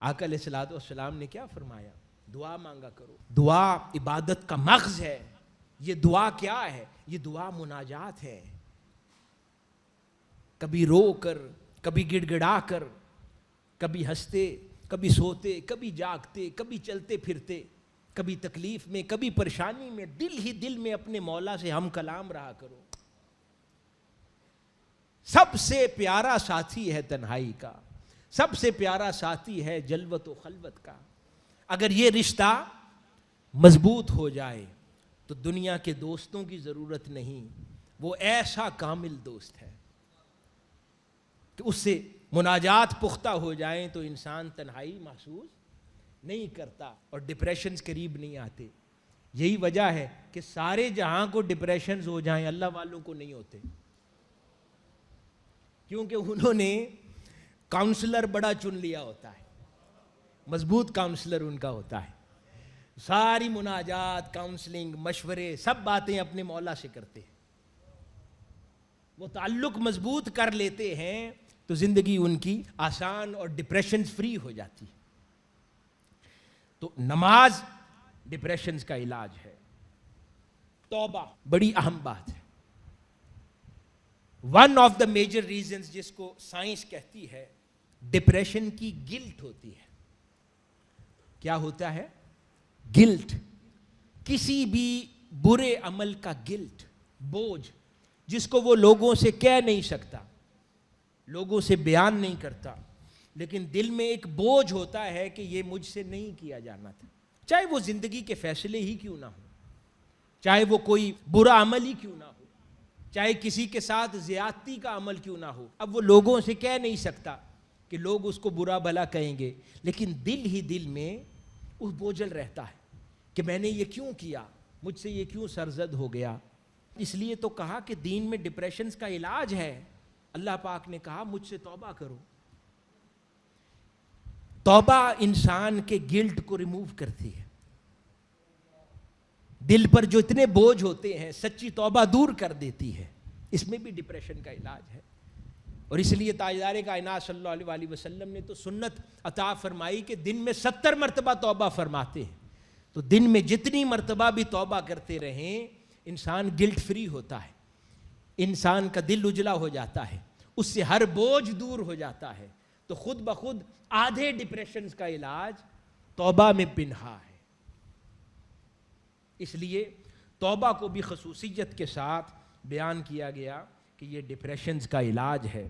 آقا علیہ السلاۃ والسلام نے کیا فرمایا؟ دعا مانگا کرو۔ دعا عبادت کا مغز ہے۔ یہ دعا کیا ہے؟ یہ دعا مناجات ہے۔ کبھی رو کر، کبھی گڑ گڑا کر، کبھی ہنستے، کبھی سوتے، کبھی جاگتے، کبھی چلتے پھرتے، کبھی تکلیف میں، کبھی پریشانی میں، دل ہی دل میں اپنے مولا سے ہم کلام رہا کرو۔ سب سے پیارا ساتھی ہے تنہائی کا۔ سب سے پیارا ساتھی ہے جلوت و خلوت کا۔ اگر یہ رشتہ مضبوط ہو جائے تو دنیا کے دوستوں کی ضرورت نہیں، وہ ایسا کامل دوست ہے کہ اس سے مناجات پختہ ہو جائیں تو انسان تنہائی محسوس نہیں کرتا اور ڈپریشنز قریب نہیں آتے۔ یہی وجہ ہے کہ سارے جہاں کو ڈپریشنز ہو جائیں، اللہ والوں کو نہیں ہوتے۔ کیونکہ انہوں نے کاؤنسلر بڑا چن لیا ہوتا ہے۔ مضبوط کاؤنسلر ان کا ہوتا ہے۔ ساری مناجات، کاؤنسلنگ، مشورے، سب باتیں اپنے مولا سے کرتے ہیں۔ وہ تعلق مضبوط کر لیتے ہیں تو زندگی ان کی آسان اور ڈپریشن فری ہو جاتی تو نماز ڈپریشنز کا علاج ہے۔ توبہ بڑی اہم بات ہے۔ One of the major reasons جس کو سائنس کہتی ہے ڈپریشن کی گلٹ ہوتی ہے۔ کیا ہوتا ہے؟ گلٹ کسی بھی برے عمل کا گلٹ بوجھ جس کو وہ لوگوں سے کہہ نہیں سکتا لوگوں سے بیان نہیں کرتا لیکن دل میں ایک بوجھ ہوتا ہے کہ یہ مجھ سے نہیں کیا جانا تھا۔ چاہے وہ زندگی کے فیصلے ہی کیوں نہ ہو چاہے وہ کوئی برا عمل ہی کیوں نہ ہو چاہے کسی کے ساتھ زیادتی کا عمل کیوں نہ ہو اب وہ لوگوں سے کہہ نہیں سکتا۔ کہ لوگ اس کو برا بھلا کہیں گے۔ لیکن دل ہی دل میں اس بوجھل رہتا ہے کہ میں نے یہ کیوں کیا؟ مجھ سے یہ کیوں سرزد ہو گیا؟ اس لیے تو کہا کہ دین میں ڈپریشنز کا علاج ہے۔ اللہ پاک نے کہا، مجھ سے توبہ کرو۔ توبہ انسان کے گلٹ کو ریموو کرتی ہے۔ دل پر جو اتنے بوجھ ہوتے ہیں، سچی توبہ دور کر دیتی ہے۔ اس میں بھی ڈپریشن کا علاج ہے۔ اور اس لیے تاجدار کائنات صلی اللہ علیہ وسلم نے تو سنت عطا فرمائی کہ دن میں ستر مرتبہ توبہ فرماتے ہیں۔ تو دن میں جتنی مرتبہ بھی توبہ کرتے رہیں، انسان گلٹ فری ہوتا ہے۔ انسان کا دل اجلا ہو جاتا ہے۔ اس سے ہر بوجھ دور ہو جاتا ہے۔ تو خود بخود آدھے ڈپریشنز کا علاج توبہ میں پنہا ہے۔ اس لیے توبہ کو بھی خصوصیت کے ساتھ بیان کیا گیا کہ یہ ڈپریشنز کا علاج ہے۔